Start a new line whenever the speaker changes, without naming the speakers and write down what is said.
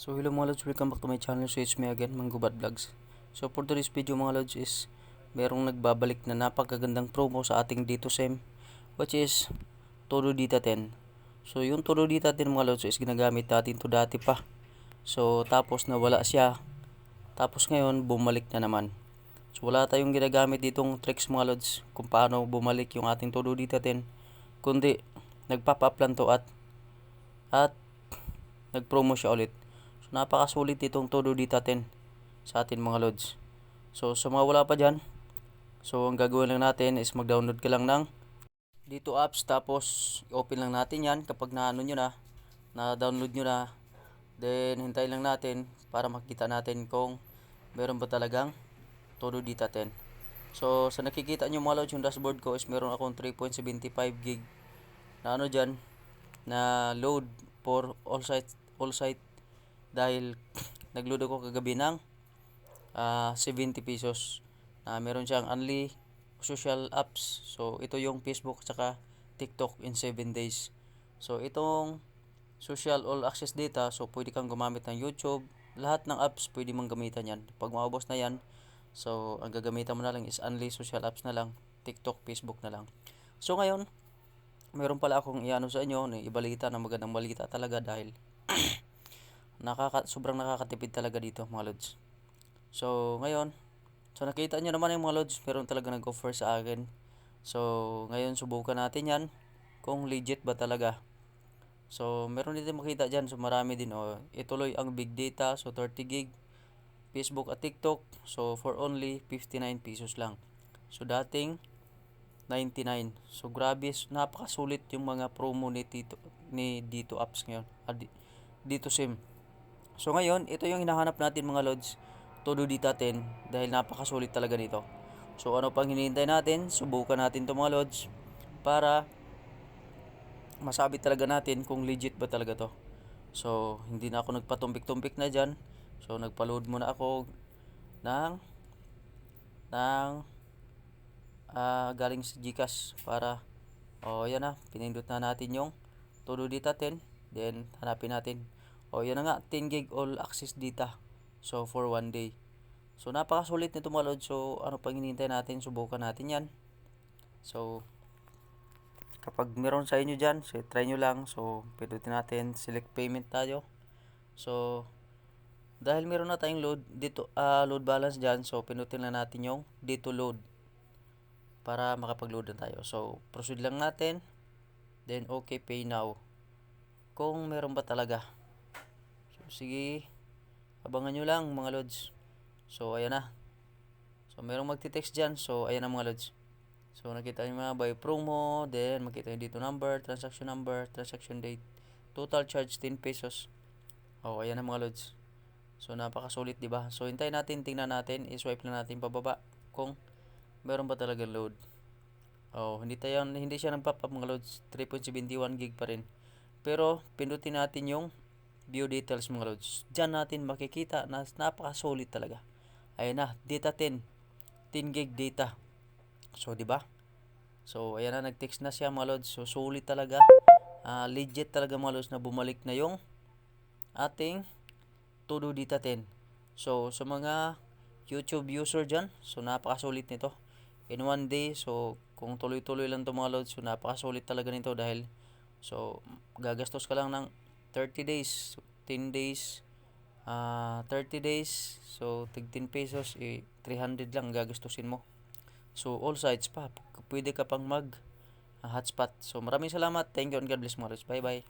So hello mga lods, welcome back to my channel. So it's me again, Manggubad Vlogs. So for today's video mga lods is merong nagbabalik na napakagandang promo sa ating dito SEM which is Todo Dita 10. So yung Todo Dita 10 mga lods is ginagamit natin to dati pa. So tapos nawala siya. Tapos ngayon bumalik na naman. So wala tayong ginagamit ditong tricks mga lods kung paano bumalik yung ating Todo Dita 10. Kundi nagpop up lang to at at nag-promo siya ulit. Napakasulit itong Todo Dita 10 sa atin mga lods. So, sa mga wala pa dyan, so, ang gagawin lang natin is mag-download ka lang ng dito apps tapos open lang natin yan kapag na-ano nyo na, na-download nyo na, then hintay lang natin para makita natin kung meron ba talagang Todo Dita 10. So, sa nakikita nyo mga lods, yung dashboard ko is meron akong 3.75 gig na ano dyan, na load for all site all site dahil nagload ako kagabi ng ah, 70 pesos. Na meron siyang only social apps. So ito yung Facebook saka TikTok in 7 days. So itong social all access data so pwede kang gumamit ng YouTube. Lahat ng apps pwede mong gamitan yan. Pag maubos na yan so ang gagamitan mo na lang is only social apps na lang TikTok, Facebook na lang. So ngayon meron pala akong iano sa inyo, na ibalita na magandang balita talaga dahil nakaka sobrang nakakatipid talaga dito mga lods. So ngayon, so nakita nyo naman yung mga lods, meron talaga nag-offer sa akin. So ngayon subukan natin yan kung legit ba talaga. So meron din makita dyan, so marami din oh. Ituloy ang big data, so 30 gig. Facebook at TikTok, so for only 59 pesos lang. So dating 99. So grabe, napakasulit yung mga promo ni Tito ni Dito Apps ngayon. Ah, di- dito Sim. So ngayon, ito yung hinahanap natin mga lods. Todo Dita 10 dahil napakasulit talaga nito. So ano pang hinihintay natin? Subukan natin to mga lods para masabi talaga natin kung legit ba talaga to. So hindi na ako nagpatumpik-tumpik na dyan. So nagpa-load muna ako ng ng ah galing sa Gcash para oh yan na pinindot na natin yung todo data 10 then hanapin natin oh yan na nga 10 gig all access data so for one day so napakasulit nito mga lods so ano pang hinihintay natin subukan natin yan so kapag meron sa inyo dyan so try nyo lang so pindutin natin select payment tayo so dahil meron na tayong load dito ah, load balance dyan so pindutin lang natin yung dito load para makapag-load na tayo. So, proceed lang natin. Then, okay, pay now. Kung meron ba talaga. Sige. Abangan nyo lang, mga lods. So, ayan na. So, merong magti-text dyan. So, ayan na, mga lods. So, nakita nyo mga by promo. Then, makita nyo dito number, transaction number, transaction date. Total charge 10 pesos. Oh, ayan na, mga lods. So, napakasulit, di ba? So, hintayin natin, tingnan natin. I-swipe lang natin pababa. Kung meron ba talaga load oh hindi tayo hindi siya nag pop up mga loads 3.71 gig pa rin pero pindutin natin yung view details mga loads Diyan natin makikita na napaka solid talaga. Ayun na data 10 10 gig data. So di ba? So ayan na nag text na siya mga loads so solid talaga. Uh, legit talaga mga loads na bumalik na yung ating todo data 10 so sa mga YouTube user dyan so napakasulit nito. In one day. So, kung tuloy-tuloy lang to mga loads, so napakasulit talaga nito dahil so gagastos ka lang ng 30 days, 10 days, uh, 30 days, so tig 10 pesos, eh, 300 lang gagastusin mo. So, all sides pa, pwede ka pang mag uh, hotspot. So, maraming salamat. Thank you and God bless mga loads. Bye-bye.